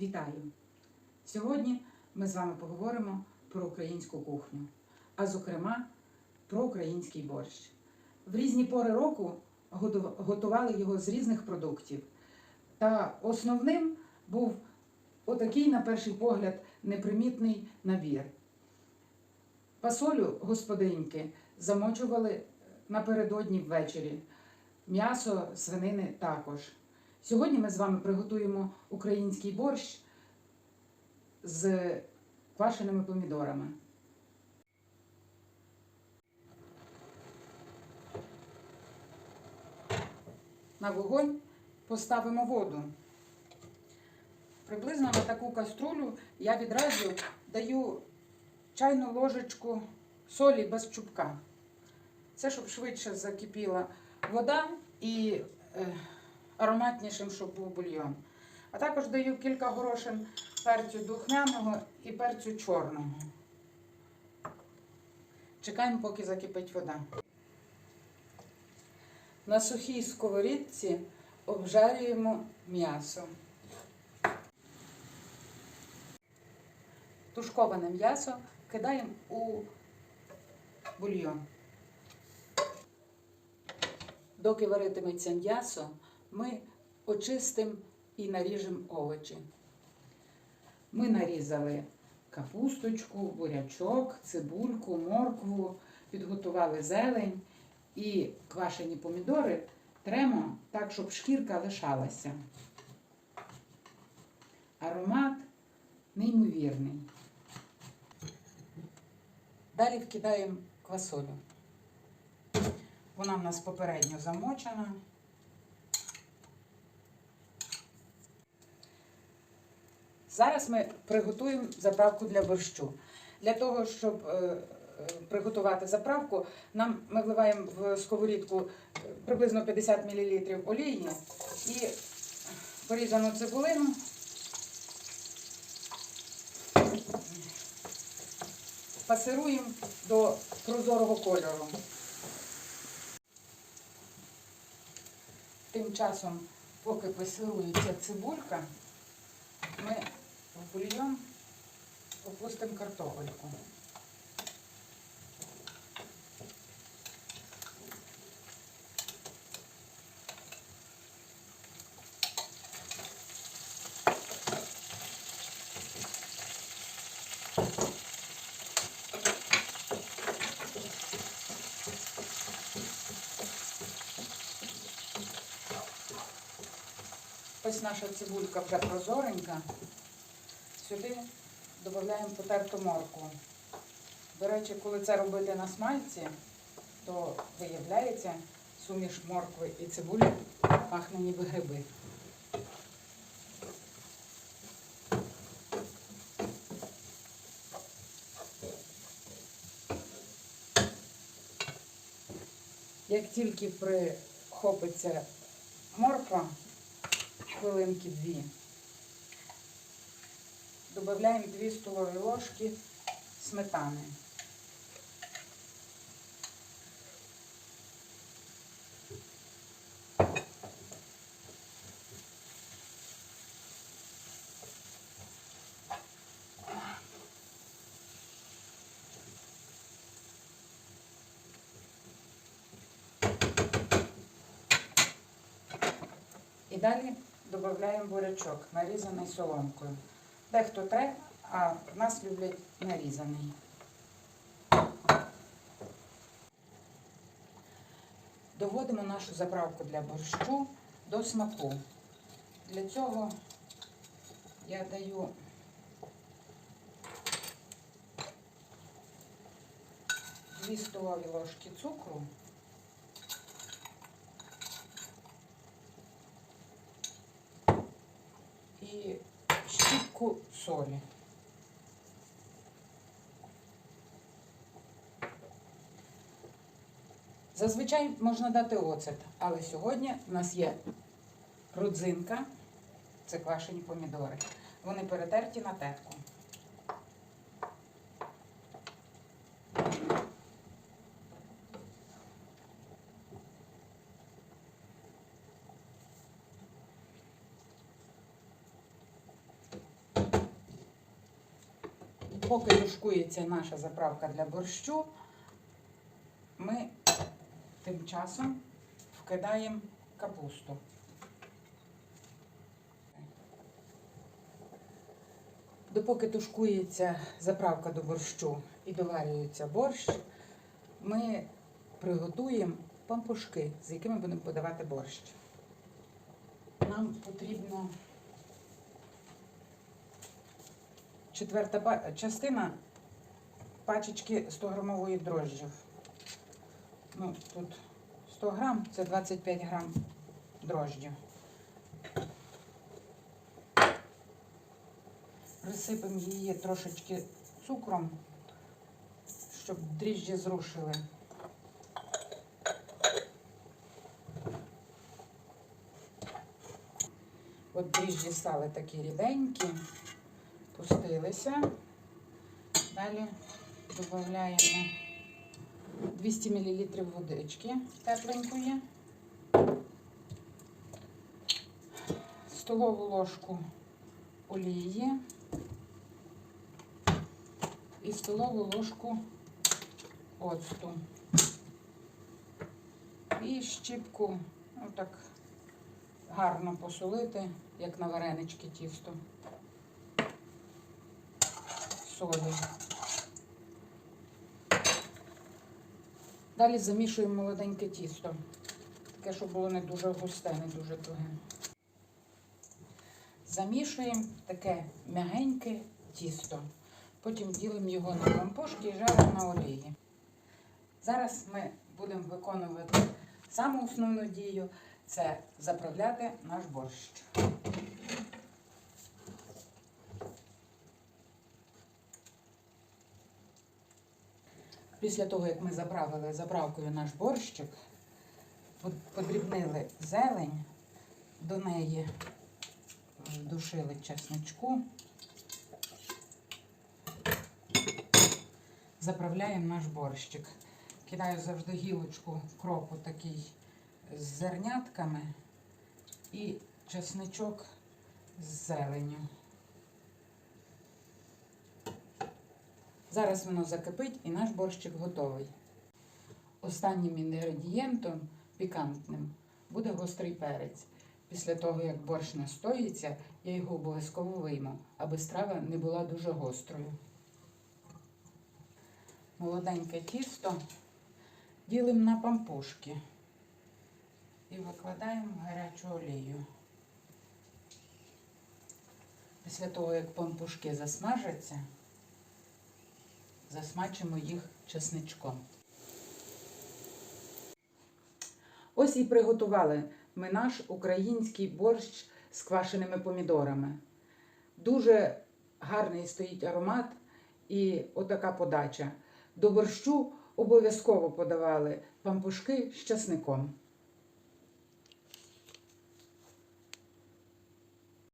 Вітаю! Сьогодні ми з вами поговоримо про українську кухню, а зокрема про український борщ. В різні пори року готували його з різних продуктів. Та основним був отакий, на перший погляд, непримітний набір. Фасолю господиньки замочували напередодні ввечері. М'ясо свинини також. Сьогодні ми з вами приготуємо український борщ з квашеними помідорами. На вогонь поставимо воду. Приблизно на таку каструлю я відразу даю чайну ложечку солі без чубка. Це щоб швидше закипіла вода і е, ароматнішим, щоб був бульйон. А також даю кілька горошин перцю духмяного і перцю чорного. Чекаємо, поки закипить вода. На сухій сковорідці обжарюємо м'ясо. Тушковане м'ясо кидаємо у бульйон. Доки варитиметься м'ясо, ми очистимо і наріжемо овочі. Ми нарізали капусточку, бурячок, цибульку, моркву, підготували зелень і квашені помідори тремо так, щоб шкірка лишалася. Аромат неймовірний. Далі вкидаємо квасолю. Вона в нас попередньо замочена. Зараз ми приготуємо заправку для борщу. Для того, щоб е, е, приготувати заправку, нам ми вливаємо в сковорідку е, приблизно 50 мл олії і порізану цибулину. Пасируємо до прозорого кольору. Тим часом, поки пасирується цибулька, ми в бульйон опустимо картопельку. Ось наша цибулька вже прозоренька. Сюди додаємо потерту моркву. До речі, коли це робити на смальці, то виявляється, суміш моркви і цибулі пахне ніби гриби. Як тільки прихопиться морква, хвилинки дві, Добавляємо 2 столові ложки сметани. І далі додаємо бурячок, нарізаний соломкою. Дехто тре, а нас люблять нарізаний. Доводимо нашу заправку для борщу до смаку. Для цього я даю дві столові ложки цукру. І щіпку солі. Зазвичай можна дати оцет, але сьогодні в нас є родзинка, це квашені помідори. Вони перетерті на терку. Допоки тушкується наша заправка для борщу, ми тим часом вкидаємо капусту. Допоки тушкується заправка до борщу і доварюється борщ, ми приготуємо пампушки, з якими будемо подавати борщ. Нам потрібно четверта частина пачечки 100 грамової дрожжів. Ну, тут 100 грам, це 25 грам дрожжів. Присипемо її трошечки цукром, щоб дріжджі зрушили. От дріжджі стали такі ріденькі, пустилися. Далі додаємо 200 мл водички тепленької, столову ложку олії і столову ложку оцту. І щіпку, отак гарно посолити, як на варенички тісто. Солі. Далі замішуємо молоденьке тісто. Таке, щоб було не дуже густе, не дуже туге. Замішуємо таке м'ягеньке тісто. Потім ділимо його на пампушки і жаримо на олії. Зараз ми будемо виконувати саму основну дію це заправляти наш борщ. Після того, як ми заправили заправкою наш борщик, подрібнили зелень, до неї душили чесничку, заправляємо наш борщик. Кидаю завжди гілочку кропу такий з зернятками і чесничок з зеленю. Зараз воно закипить і наш борщик готовий. Останнім інгредієнтом пікантним буде гострий перець. Після того, як борщ настоїться, я його обов'язково вийму, аби страва не була дуже гострою. Молоденьке тісто ділимо на пампушки і викладаємо в гарячу олію. Після того, як пампушки засмажаться, засмачимо їх чесничком. Ось і приготували ми наш український борщ з квашеними помідорами. Дуже гарний стоїть аромат і отака подача. До борщу обов'язково подавали пампушки з часником.